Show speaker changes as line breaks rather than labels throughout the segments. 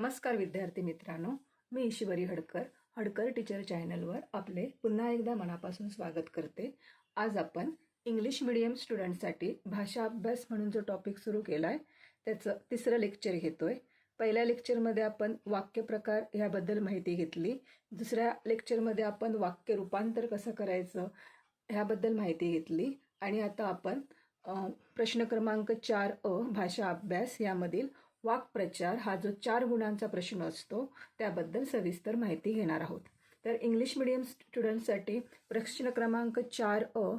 नमस्कार विद्यार्थी मित्रांनो मी ईश्वरी हडकर हडकर टीचर चॅनलवर आपले पुन्हा एकदा मनापासून स्वागत करते. आज आपण इंग्लिश मिडियम स्टुडंटसाठी भाषा अभ्यास म्हणून जो टॉपिक सुरू केला आहे त्याचं तिसरं लेक्चर घेतोय. पहिल्या लेक्चरमध्ये आपण वाक्यप्रकार ह्याबद्दल माहिती घेतली. दुसऱ्या लेक्चरमध्ये आपण वाक्य रूपांतर कसं करायचं ह्याबद्दल माहिती घेतली. आणि आता आपण प्रश्न क्रमांक चार अ भाषा अभ्यास यामधील वाक्प्रचार हा जो चार गुणांचा प्रश्न असतो त्याबद्दल सविस्तर माहिती घेणार आहोत. तर इंग्लिश मिडियम स्टुडंटसाठी प्रश्न क्रमांक चार अ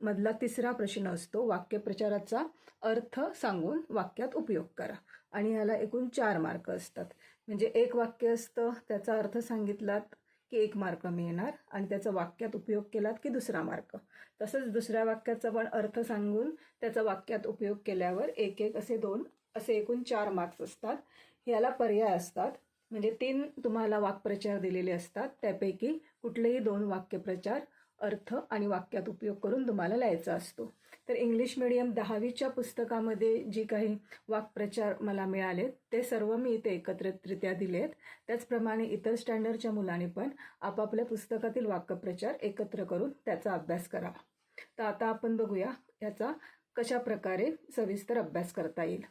मधला तिसरा प्रश्न असतो वाक्यप्रचाराचा अर्थ सांगून वाक्यात उपयोग करा. आणि ह्याला एकूण चार मार्क असतात. म्हणजे एक वाक्य असतं त्याचा अर्थ सांगितलात की एक मार्क मिळणार आणि त्याचा वाक्यात उपयोग केलात की दुसरा मार्क. तसंच दुसऱ्या वाक्याचा पण अर्थ सांगून त्याचा वाक्यात उपयोग केल्यावर एक एक असे दोन असे एकूण चार मार्क्स असतात. याला पर्याय असतात. म्हणजे तीन तुम्हाला वाक्प्रचार दिलेले असतात. त्यापैकी कुठलेही दोन वाक्यप्रचार अर्थ आणि वाक्यात उपयोग करून तुम्हाला लिहायचा असतो. तर इंग्लिश मिडियम दहावीच्या पुस्तकामध्ये जी काही वाक्प्रचार मला मिळाले ते सर्व मी इथे एकत्रितरित्या दिलेत. त्याचप्रमाणे इतर स्टँडर्डच्या मुलांनी पण आपापल्या पुस्तकातील वाक्यप्रचार एकत्र करून त्याचा अभ्यास करावा. तर आता आपण बघूया याचा कशा प्रकारे सविस्तर अभ्यास करता येईल.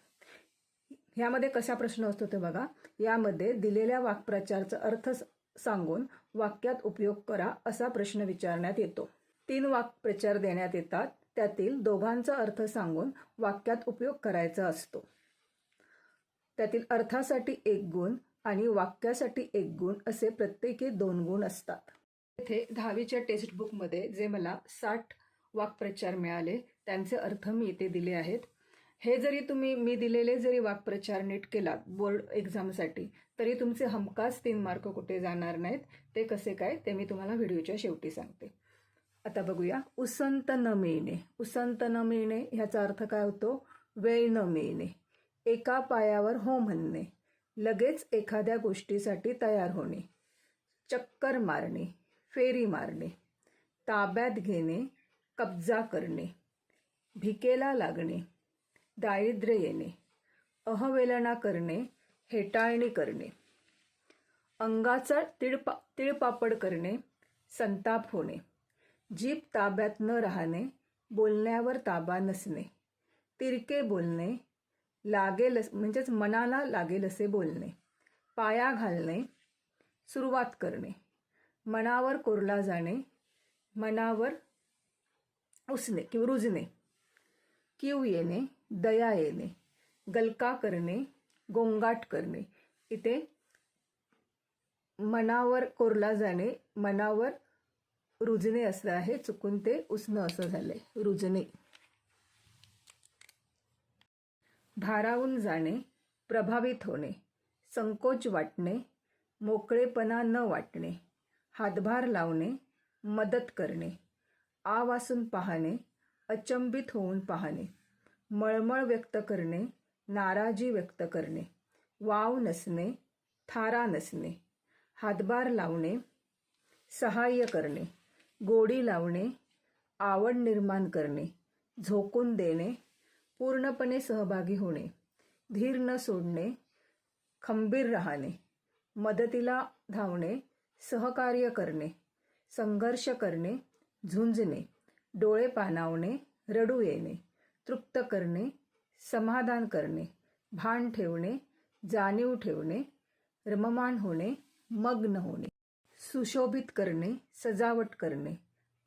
ह्यामध्ये कसा प्रश्न असतो ते बघा. यामध्ये दिलेल्या वाक्प्रचारचा अर्थ स- सांगून वाक्यात उपयोग करा असा प्रश्न विचारण्यात येतो. तीन वाक्प्रचार देण्यात येतात. त्यातील दोघांचा अर्थ सांगून वाक्यात उपयोग करायचा असतो. त्यातील अर्थासाठी एक गुण आणि वाक्यासाठी एक गुण असे प्रत्येकी दोन गुण असतात. येथे दहावीच्या टेक्स्टबुकमध्ये जे मला साठ वाक्प्रचार मिळाले त्यांचे अर्थ मी इथे दिले आहेत. हे जरी तुम्ही मी दिलेले जरी वाक्प्रचार नीट केलात बोर्ड एक्झामसाठी तरी तुमचे हमखास तीन मार्क कुठे जाणार नाहीत ते कसे काय ते मी तुम्हाला व्हिडिओच्या शेवटी सांगते. आता बघूया. उसंत न मिळणे. उसंत न मिळणे ह्याचा अर्थ काय होतो? वेळ न मिळणे. एका पायावर हो म्हणणे. लगेच एखाद्या गोष्टीसाठी तयार होणे. चक्कर मारणे. फेरी मारणे. ताब्यात घेणे. कब्जा करणे. भिकेला लागणे. दारिद्र्य येणे अहवेलना करणे हेटाळणी करणे अंगाचा तिळपा तिळपापड करणे संताप होणे जीभ ताब्यात न राहणे बोलण्यावर ताबा नसणे तिरके बोलणे लागेल अस- म्हणजेच मनाला लागेल असे बोलणे पाया घालणे सुरुवात करणे मनावर कोरला जाणे मनावर उसणे किंवा रुजणे. किव येणे दया येणे गलका करणे गोंगाट करणे. इथे मनावर कोरला जाणे मनावर रुजणे असं आहे चुकून ते उसणं असं झालंय. रुजणे. भारावून जाणे प्रभावित होणे संकोच वाटणे मोकळेपणा न वाटणे हातभार लावणे मदत करणे आ वासून पाहणे अचंबित होऊन पाहणे. मळमळ व्यक्त करणे नाराजी व्यक्त करणे. वाव नसणे थारा नसणे. हातभार लावणे सहाय्य करणे. गोडी लावणे आवड निर्माण करणे. झोकून देणे पूर्णपणे सहभागी होणे. धीर न सोडणे खंबीर राहणे. मदतीला धावणे सहकार्य करणे. संघर्ष करणे झुंजणे. डोळे पानावणे रडू येणे तृप्त करणे समाधान करणे भान ठेवणे जाणीव ठेवणे रममान होणे मग्न होणे सुशोभित करणे सजावट करणे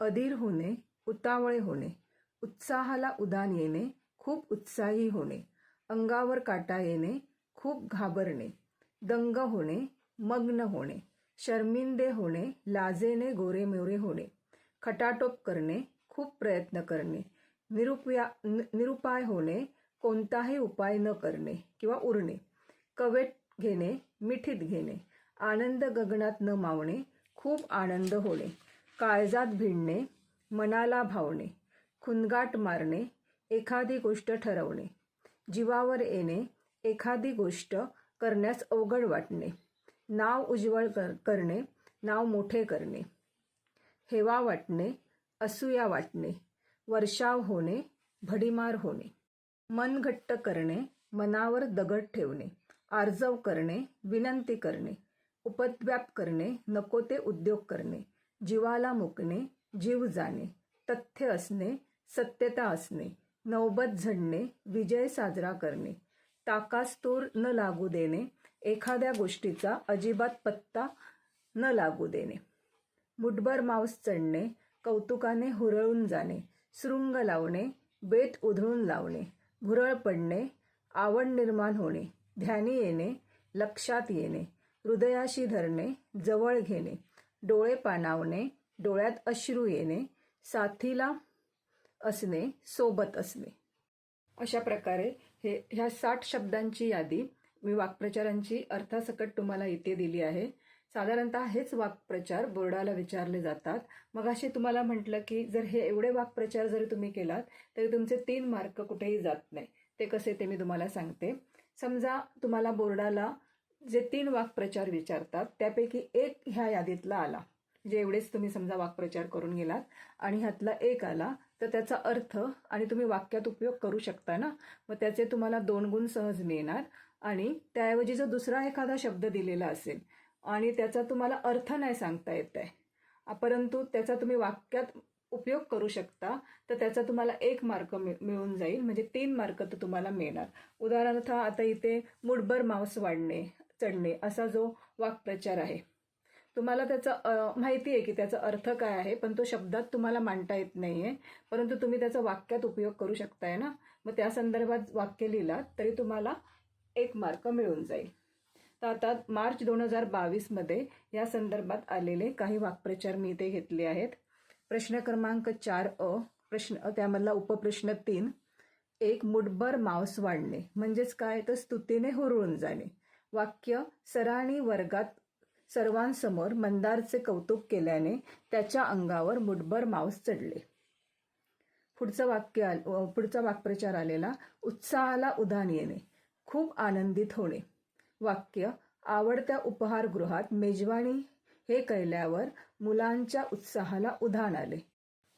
अधीर होणे उतावळे होणे उत्साहाला उदान येणे खूप उत्साही होणे अंगावर काटा येणे खूप घाबरणे दंग होणे मग्न होणे शर्मिंदे होणे लाजेने गोरेमोरे होणे खटाटोप करणे खूप प्रयत्न करणे. निरुपया निरुपाय होणे कोणताही उपाय न करणे किंवा उरणे. कवेट घेणे मिठीत घेणे. आनंद गगनात न मावणे खूप आनंद होणे. काळजात भिडणे मनाला भावणे. खुनगाट मारणे एखादी गोष्ट ठरवणे. जीवावर येणे एखादी गोष्ट करण्यास अवघड वाटणे. नाव उज्ज्वल कर करणे नाव मोठे करणे. हेवा वाटणे असूया वाटणे वर्षाव होणे भडीमार होणे. मन घट्ट करणे मनावर दगड ठेवणे आर्जव करणे विनंती करणे उपद्व्याप करणे नको ते उद्योग करणे जीवाला मुकणे जीव जाणे तथ्य असणे सत्यता असणे नौबत झडणे विजय साजरा करणे ताकास्तूर न लागू देणे एखाद्या गोष्टीचा अजिबात पत्ता न लागू देणे. मुठभर मांस चढणे कौतुकाने हुरळून जाणे शृंग लावणे बेत उधळून लावणे भुरळ पडणे आवड निर्माण होणे ध्यानी येणे लक्षात येणे हृदयाशी धरणे जवळ घेणे डोळे पाणावणे डोळ्यात अश्रू येणे साथीला असणे सोबत असणे. अशा प्रकारे हे ह्या साठ शब्दांची यादी मी वाक्प्रचारांची अर्थासकट तुम्हाला इथे दिली आहे. साधारणतः हेच वाक्प्रचार बोर्डाला विचारले जातात. मग असे तुम्हाला म्हटलं की जर हे एवढे वाक्प्रचार जरी तुम्ही केलात तरी तुमचे तीन मार्क कुठेही जात नाही. ते कसे ते मी तुम्हाला सांगते. समजा तुम्हाला बोर्डाला जे तीन वाक्प्रचार विचारतात त्यापैकी एक ह्या यादीतला आला. जे एवढेच तुम्ही समजा वाक्प्रचार करून गेलात आणि ह्यातला एक आला तर त्याचा अर्थ आणि तुम्ही वाक्यात उपयोग करू शकता ना? मग त्याचे तुम्हाला दोन गुण सहज मिळणार आणि त्याऐवजी जर दुसरा एखादा शब्द दिलेला असेल आणि त्याचा तुम्हाला अर्थ नाही सांगता येत आहे. परंतु त्याचा तुम्ही वाक्यात उपयोग करू शकता तर त्याचा तुम्हाला एक मार्क मिळून जाईल म्हणजे तीन मार्क तर तुम्हाला मिळणार. उदाहरणार्थ आता इथे मुठभर मांस वाढणे चढणे असा जो वाक्प्रचार आहे. तुम्हाला त्याचा माहिती आहे की त्याचा अर्थ काय आहे पण तो शब्दात तुम्हाला मांडता येत नाही आहे परंतु तुम्ही त्याचा वाक्यात उपयोग करू शकताय ना? मग त्या संदर्भात वाक्य लिहिलात तरी तुम्हाला एक मार्क मिळून जाईल. तर आता मार्च दोन हजार बावीसमध्ये या संदर्भात आलेले काही वाक्प्रचार मी इथे घेतले आहेत. प्रश्न क्रमांक चार अ प्रश्न त्यामधला उपप्रश्न तीन एक मुठभर मांस वाढणे म्हणजेच काय? तर स्तुतीने हुरळून जाणे. वाक्य सरांनी वर्गात सर्वांसमोर मंदारचे कौतुक केल्याने त्याच्या अंगावर मुठभर मांस चढले. पुढचं वाक्य आल पुढचा वाक्प्रचार आलेला उत्साहाला उधाण येणे खूप आनंदित होणे. वाक्य आवडत्या उपहारगृहात मेजवानी हे कळल्यावर मुलांच्या उत्साहाला उधाण आले.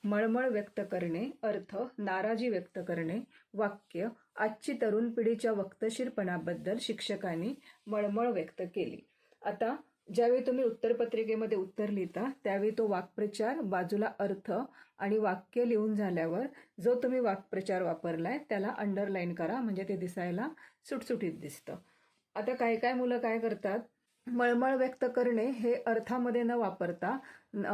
मळमळ व्यक्त करणे अर्थ नाराजी व्यक्त करणे वाक्य आजची तरुण पिढीच्या वक्तशीरपणाबद्दल शिक्षकांनी मळमळ व्यक्त केली. आता ज्यावेळी तुम्ही उत्तरपत्रिकेमध्ये उत्तर लिहिता त्यावेळी तो वाक्प्रचार बाजूला अर्थ आणि वाक्य लिहून झाल्यावर जो तुम्ही वाक्प्रचार वापरलाय त्याला अंडरलाईन करा म्हणजे ते दिसायला सुटसुटीत दिसतं. आता काही काय मुलं काय करतात? मळमळ व्यक्त करणे हे अर्थामध्ये न वापरता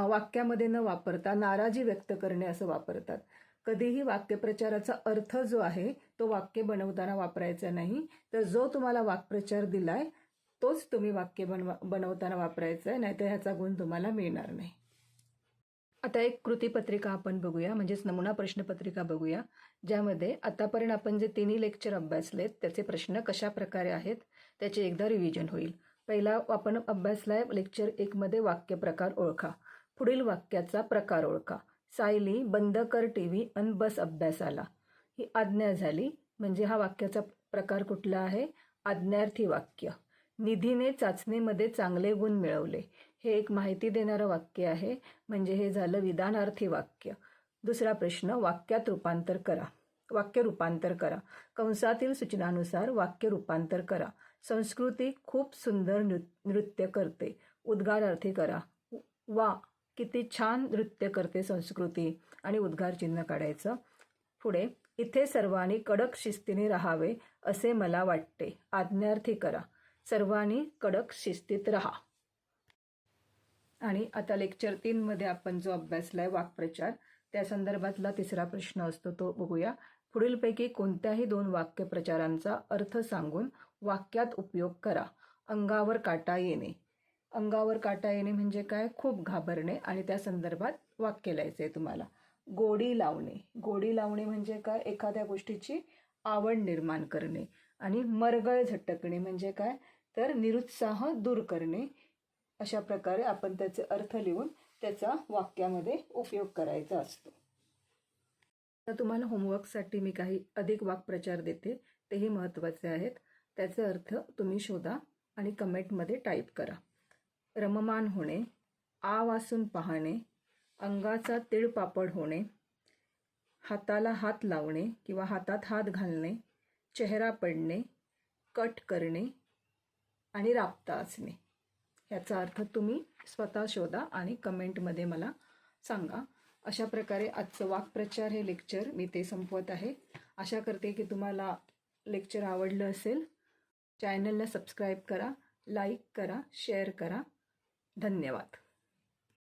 वाक्यामध्ये न वापरता नाराजी व्यक्त करणे असं वापरतात. कधीही वाक्यप्रचाराचा अर्थ जो आहे तो वाक्य बनवताना वापरायचा नाही. तर जो तुम्हाला वाक्प्रचार दिलाय तोच तुम्ही वाक्य बनवा बनवताना वापरायचं आहे नाहीतर ह्याचा गुण तुम्हाला मिळणार नाही. आता एक कृतीपत्रिका आपण बघूया म्हणजेच नमुना प्रश्नपत्रिका बघूया ज्यामध्ये आतापर्यंत आपण जे तिन्ही लेक्चर अभ्यासलेत त्याचे प्रश्न कशा प्रकारे आहेत त्याचे एकदा रिव्हिजन होईल. पहिला आपण अभ्यासलाय लेक्चर एकमध्ये वाक्य प्रकार ओळखा. पुढील वाक्याचा प्रकार ओळखा. सायली बंद कर टी व्ही अन बस अभ्यासाला. ही आज्ञा झाली. म्हणजे हा वाक्याचा प्रकार कुठला आहे? आज्ञार्थी वाक्य. निधीने चाचणीमध्ये चांगले गुण मिळवले. हे एक माहिती देणारं वाक्य आहे. म्हणजे हे झालं विधानार्थी वाक्य. दुसरा प्रश्न वाक्यात रूपांतर करा. वाक्य रूपांतर करा. कंसातील सूचनानुसार वाक्य रूपांतर करा. संस्कृती खूप सुंदर नृ नृत्य करते. उद्गारार्थी करा. वा किती छान नृत्य करते संस्कृती आणि उद्गार चिन्ह काढायचं. पुढे इथे सर्वांनी कडक शिस्तीने राहावे असे मला वाटते. आज्ञार्थी करा. सर्वांनी कडक शिस्तीत राहा. आणि आता लेक्चर तीनमध्ये आपण जो अभ्यासला आहे वाक्प्रचार त्या संदर्भातला तिसरा प्रश्न असतो तो बघूया. पुढीलपैकी कोणत्याही दोन वाक्यप्रचारांचा अर्थ सांगून वाक्यात उपयोग करा. अंगावर काटा येणे. अंगावर काटा येणे म्हणजे काय? खूप घाबरणे आणि त्या संदर्भात वाक्य लिहायचं आहे तुम्हाला. गोडी लावणे. गोडी लावणे म्हणजे काय? एखाद्या गोष्टीची आवड निर्माण करणे आणि मरगळ झटकणे म्हणजे काय? तर निरुत्साह दूर करणे. अशा प्रकारे आपण त्याचे अर्थ लिहून त्याचा वाक्यामध्ये उपयोग करायचा असतो. आता तुम्हाला होमवर्कसाठी मी काही अधिक वाक्प्रचार देते. तेही महत्त्वाचे आहेत. त्याचे अर्थ तुम्ही शोधा आणि कमेंटमध्ये टाईप करा. रममान होणे आ वासून पाहणे अंगाचा तिळपापड होणे हाताला हात लावणे किंवा हातात हात घालणे चेहरा पडणे कट करणे आणि राबता असणे. ह्याचा अर्थ तुम्ही स्वतः शोधा आणि कमेंटमध्ये मला सांगा. अशा प्रकारे आजचं वाक्प्रचार हे लेक्चर मी ते संपवत आहे. आशा करते की तुम्हाला लेक्चर आवडलं असेल. चॅनलला सबस्क्राईब करा लाईक करा शेअर करा. धन्यवाद.